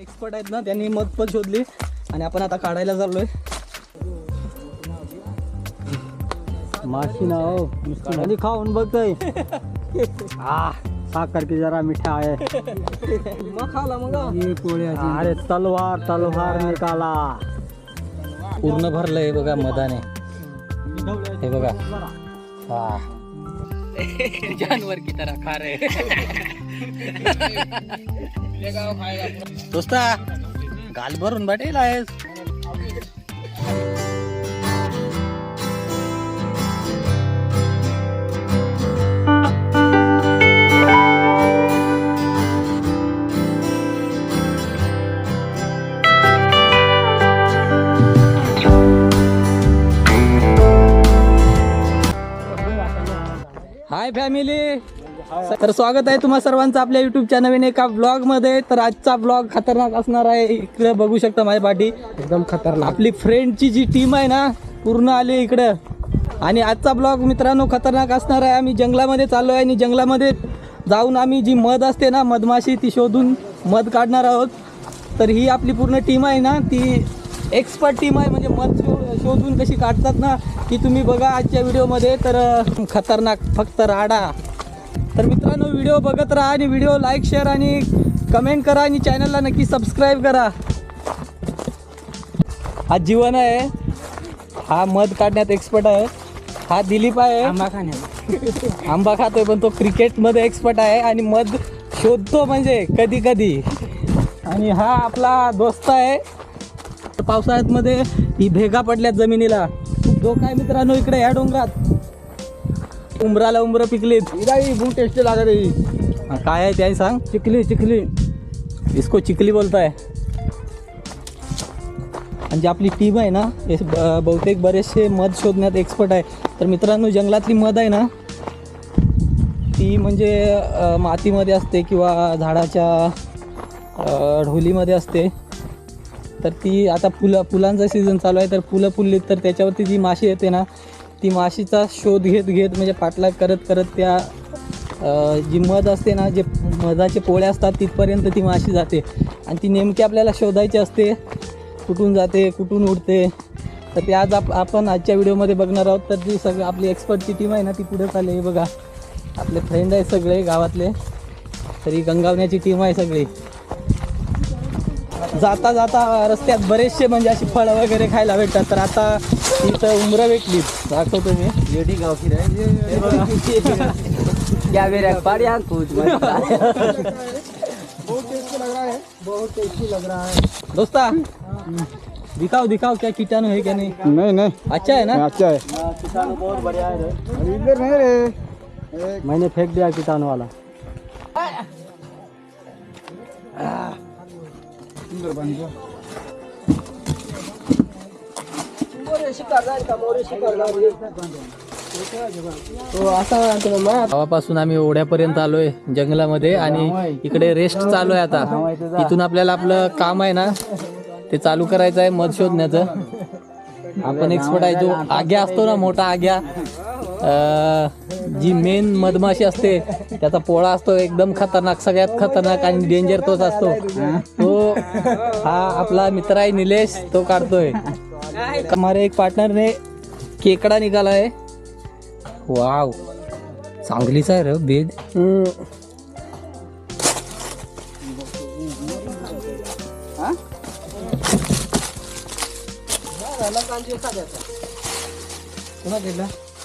Expert आहेत ना त्यांनी मध पण शोधली. आणि आपण आता काढायला चाललोय. माशी ना हो नुसती खाली खाऊन बघतोय. आ साखर की जरा मिठा आहे. मग खाला मग. अरे तलवार तलवार निकाला. पूर्ण भरलंय बघा मधाने. हे बघा. हा. जानवर की तरह खा रहे दोस्ता गाल भरून बटेल आहेस. हाय फॅमिली तर स्वागत आहे तुम्हा सर्वांचं आपल्या युट्यूबच्या नवीन एका ब्लॉगमध्ये. तर आजचा ब्लॉग खतरनाक असणार आहे. इकडे बघू शकता माझ्या पाठी. एकदम खतरनाक. आपली फ्रेंडची जी टीम आहे ना पूर्ण आली इकडं. आणि आजचा ब्लॉग मित्रांनो खतरनाक असणार आहे. आम्ही जंगलामध्ये चाललो आहे आणि जंगलामध्ये जाऊन आम्ही जी मध असते ना मधमाशी ती शोधून मध काढणार आहोत. तर ही आपली पूर्ण टीम आहे ना ती एक्सपर्ट टीम आहे. म्हणजे मध शोधून कशी काढतात ना ती तुम्ही बघा आजच्या व्हिडिओमध्ये तर खतरनाक फक्त राडा. तर मित्रांनो व्हिडिओ बघत राहा आणि व्हिडिओ लाईक शेअर आणि कमेंट करा आणि चॅनलला नक्की सबस्क्राईब करा. हा जीवन आहे. हा मध काढण्यात एक्सपर्ट आहे. हा दिलीप आहे. आंबा खाण्यात. आंबा खातोय पण तो क्रिकेटमध्ये एक्सपर्ट आहे आणि मध शोधतो म्हणजे कधी कधी. आणि हा आपला दोस्त आहे. पावसाळ्यात मध्ये ही भेगा पडल्यात जमिनीला. जो काय मित्रांनो इकडे या डोंगरात. उमराला उमरं पिकलीत. बहुत टेस्टी लगा रही हा, काय आहे ते सांग? चिखली चिखली. इसको चिखली बोलताय. आणि जी आपली टीम आहे ना हे ब- बहुतेक बरेचसे मध शोधण्यात एक्सपर्ट आहे. तर मित्रांनो जंगलातली मध आहे ना ती म्हणजे अ, मातीमध्ये असते किंवा झाडाच्या अ, ढोलीमध्ये असते. तर ती आता फुलं फुलांचा सीझन चालू आहे. तर फुलं फुललीत तर त्याच्यावरती जी माशी येते ना ती माशीचा शोध घेत घेत म्हणजे पाठलाग करत करत त्या जी मध असते ना जे मधाचे पोळ्या असतात तिथपर्यंत ती माशी जाते. आणि ती नेमकी आपल्याला शोधायची असते कुठून जाते कुठून उडते. तर ते आज आप आपण आजच्या व्हिडिओमध्ये बघणार आहोत. तर ती सगळं आपली एक्सपर्टची टीम आहे ना ती पुढे चालली आहे. बघा आपले फ्रेंड आहे सगळे गावातले. तरी गंगावण्याची टीम आहे सगळी. जाता जाता रस्त्यात बरेचसे म्हणजे अशी फळं वगैरे खायला भेटतात. तर आता इथं उमरं भेटली. दाखवतो मी. लेडी गाव की क्या मेरा पाड़िया कुछ बहुत टेस्टी लग रहा है. दोस्ता दिखाओ दिखाओ क्या कीटाणु है क्या नहीं? नहीं नहीं। अच्छा है ना? अच्छा है। किसान बहुत बढ़िया है इधर नहीं रे। मैंने फेंक दिया किसान वाला। गावापासून आम्ही ओढ्यापर्यंत आलोय जंगलामध्ये आणि इकडे रेस्ट चालू आहे आता. इथून आपल्याला आपलं काम आहे ना ते चालू करायचं आहे मध शोधण्याचं. आपण एक्सपर्ट आहे जो आग्या असतो ना मोठा आग्या जी मेन मधमाशी असते त्याचा पोळा असतो एकदम खतरनाक सगळ्यात खतरनाक आणि डेंजर तोच असतो. तो हा आपला मित्र आहे निलेश तो काढतोय. हमारे एक पार्टनर ने केकडा निघाला आहे. वाव. चांगलीच आहे रे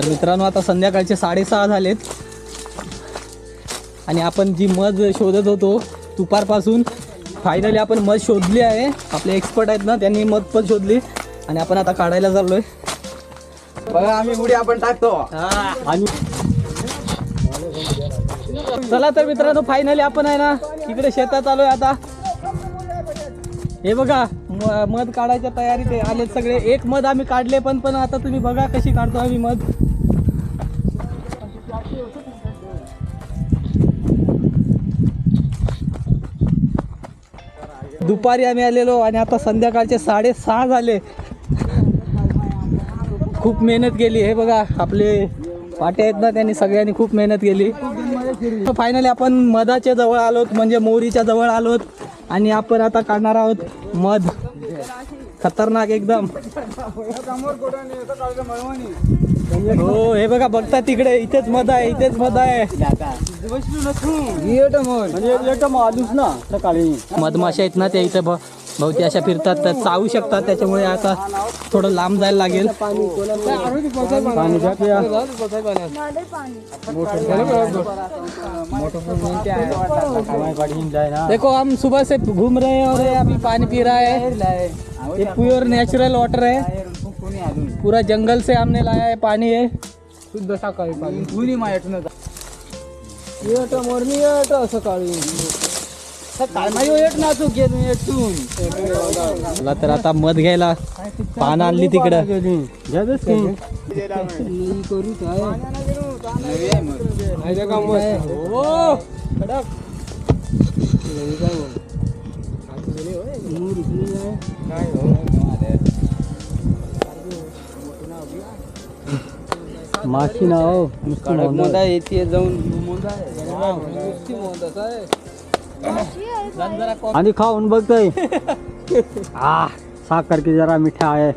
तर मित्रांनो आता संध्याकाळचे साडेसहा झालेत. आणि आपण जी मध शोधत होतो दुपारपासून फायनली आपण मध शोधली आहे. आपले एक्सपर्ट आहेत ना त्यांनी मध पण शोधली. आणि आपण आता काढायला चाललोय. बघा आम्ही उडी आपण टाकतो. आणि चला तर मित्रांनो फायनली आपण आहे ना इकडे शेतात आलोय आता. हे बघा म- मध काढायच्या तयारीत. आलेत सगळे. एक मध आम्ही काढले पण पण आता तुम्ही बघा कशी काढतो आम्ही मध. दुपारी आम्ही आलेलो आणि आता संध्याकाळचे साडेसहा झाले. खूप मेहनत केली हे बघा आपले पाटे आहेत ना त्यांनी सगळ्यांनी खूप मेहनत केली. फायनली आपण मधाच्या जवळ आलोत म्हणजे मोरीच्या जवळ आलोत आणि आपण आता काढणार आहोत मध. खतरनाक एकदम. हो हे बघा बघता तिकडे इथेच मध आहे इथेच मध आहे. म्हणजे ना सकाळी. मधमाशा आहेत ना त्या इथे भोवती अशा फिरतात त्या चावू शकतात त्याच्यामुळे आता थोडं लांब जायला लागेल. पाणी देखो हम सुबह से घूम रहे हैं और ये अभी पानी पी रहा है। ये प्योर नेचुरल वाटर है। पूरा जंगल से हमने लाया है पानी है। शुद्ध सकाळी पाणी मोरणी सकाळी मला तर आता मध घ्यायला पान आणली तिकडं. घ्या बेस माशी ना हो नुसती मोंदा. जरा कॉ- आणि खाऊन बघतोय. आ साखर की जरा मिठा आहे.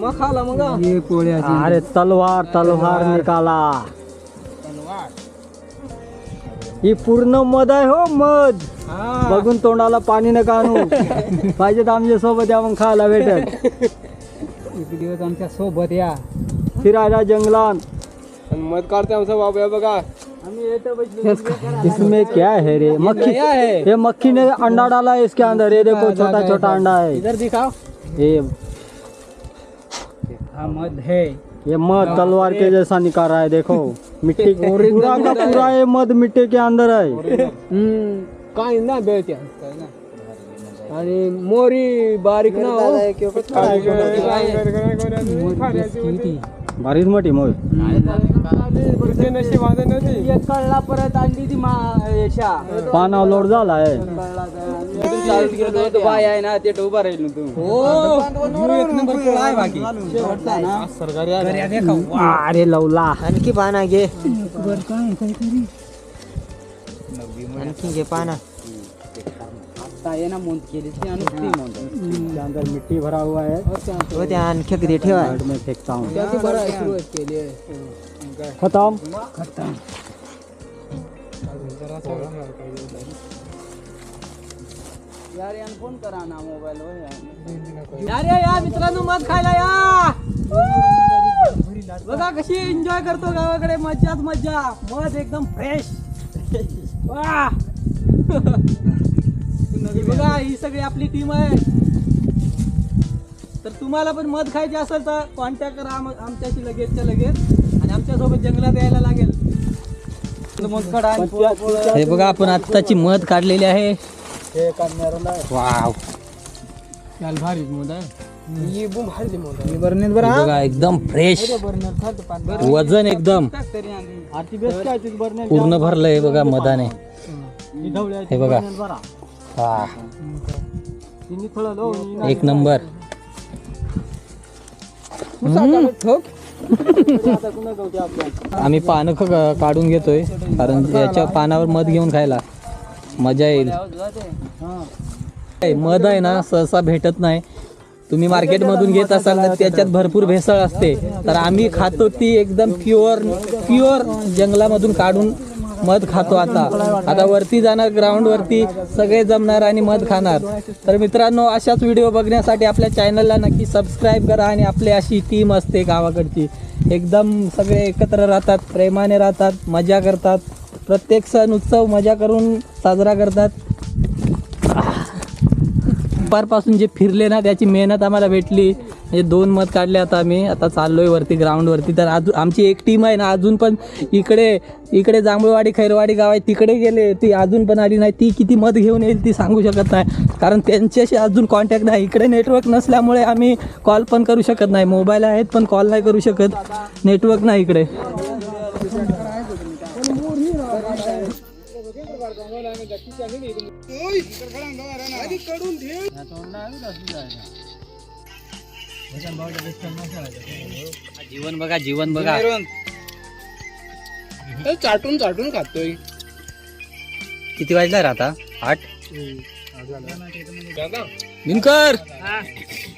मग खाला मग. अरे तलवार तलवार. निकाला. ही पूर्ण मध आहे हो मध. बघून तोंडाला पाणी नका आणू. पाहिजे तर आमच्यासोबत या मग खायला भेटल. दिवस आमच्यासोबत या. फिरायला जंगलात. मध काढते आमचा बाबा बघा. इसमें क्या है रे? मक्खी क्या है? ये मक्खी ने अंडा डाला है इसके अंदर. ये देखो छोटा छोटा अंडा है इधर दिखाओ. ये हा मध है. ये मध तलवार के जैसा निकाल रहा है देखो। मिट्टी पूरा का पूरा ये मध मिट्टी के अंदर है। काय ना बेळत्या आणि मोरी बारीक ना भारीच मोठी मोठ कळला परत आणली ती पाना लोड झाला आहे बाय आहे ना ते उभा राहील तू अरे लवला. आणखी पाना घे. आणखी घे पाना. इसके अंदर मिट्टी भरा हुआ है. त्या आणखी दे ठेवा साइड में फेंकता हूँ. खत्म. अरे या मित्रांनो मध खायला या. बघा कशी एन्जॉय करतो गावाकडे मज्जाच मज्जा. मध एकदम फ्रेश वा बघा ही सगळी आपली टीम आहे. तर तुम्हाला पण मध खायचे असेल तर कॉन्टॅक्ट करा आम- आमच्याशी लगेचच्या लगेच. आणि आमच्यासोबत जंगलात यायला लागेल. हे बघा आपण आत्ताची मध काढलेली आहे. वाव. हे. बघा एकदम फ्रेश वजन एकदम. पूर्ण भरलंय बघा मधाने. हे. बघा. लो एक नंबर. आम्ही पानं ख- काढून घेतोय कारण याच्या पानावर मध घेऊन खायला. मजा येईल. काय, मध आहे ना सहसा भेटत नाही. तुम्ही मार्केटमधून घेत असाल तर त्याच्यात भरपूर भेसळ असते. तर आम्ही खातो ती एकदम प्युअर प्युअर जंगलामधून काढून मध खातो आता. आता वरती जाणार ग्राउंड वरती सगळे जमणार आणि मध खाणार. तर मित्रांनो अशाच व्हिडिओ बघण्यासाठी आपल्या चॅनलला नक्की सबस्क्राईब करा आणि आपली अशी टीम असते गावाकडची. एकदम सगळे एकत्र राहतात प्रेमाने राहतात मजा करतात. प्रत्येक सण उत्सव मजा करून साजरा करतात. दुपारपासून जे फिरले ना त्याची मेहनत आम्हाला भेटली. म्हणजे दोन मत काढले आता आम्ही. आता चाललोय वरती ग्राउंडवरती तर अजून आमची एक टीम आहे ना अजून पण इकडे इकडे जांभळवाडी खैरवाडी गाव आहे तिकडे गेले. ती अजून पण आली नाही. ती किती मत घेऊन येईल ती सांगू शकत नाही. कारण त्यांच्याशी अजून कॉन्टॅक्ट नाही. इकडे नेटवर्क नसल्यामुळे आम्ही कॉल पण करू शकत नाही. मोबाईल आहेत पण कॉल नाही करू शकत. नेटवर्क नाही इकडे. जीवन बघा जीवन बघा. चाटून चाटून खातोय. किती वाजला आता? आठ? दिनकर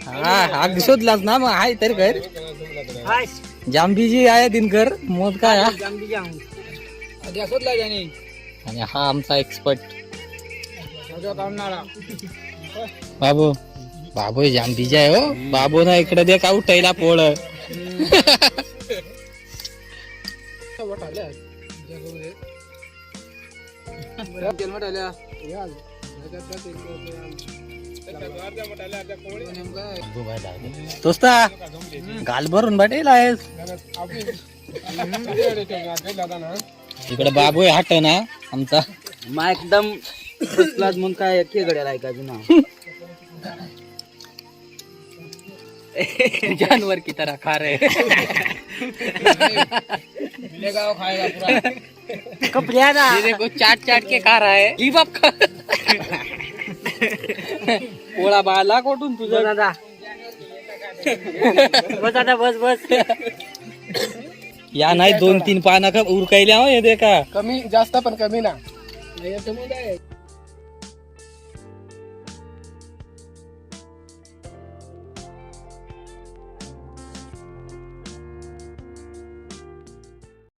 हा. आग शोधलाच ना मग आहे तरी कर. जांबीजी आहे दिनकर. मोद काय हा? आणि हा आमचा एक्सपर्ट बाबू बाबू जांबीजी आहे हो बाबू ना इकडे दे का उठायला पोळ दोस्ता गाल भरून बाटेल आहेस इकडे बाबू आहे हट ना आमचा मा एकदम फर्स्ट क्लास म्हणून काय ऐकायचं ना जानवर की तरह खा रहे कपड्या ना। ये देखो चाट चाट के खा रहा है। गिव अप पोळा बाला कोठून तुझा। दादा बस आता बस बस। या नाही दोन तीन पानं का उरकायल्या हो हे दे का कमी जास्त पण कमी ना.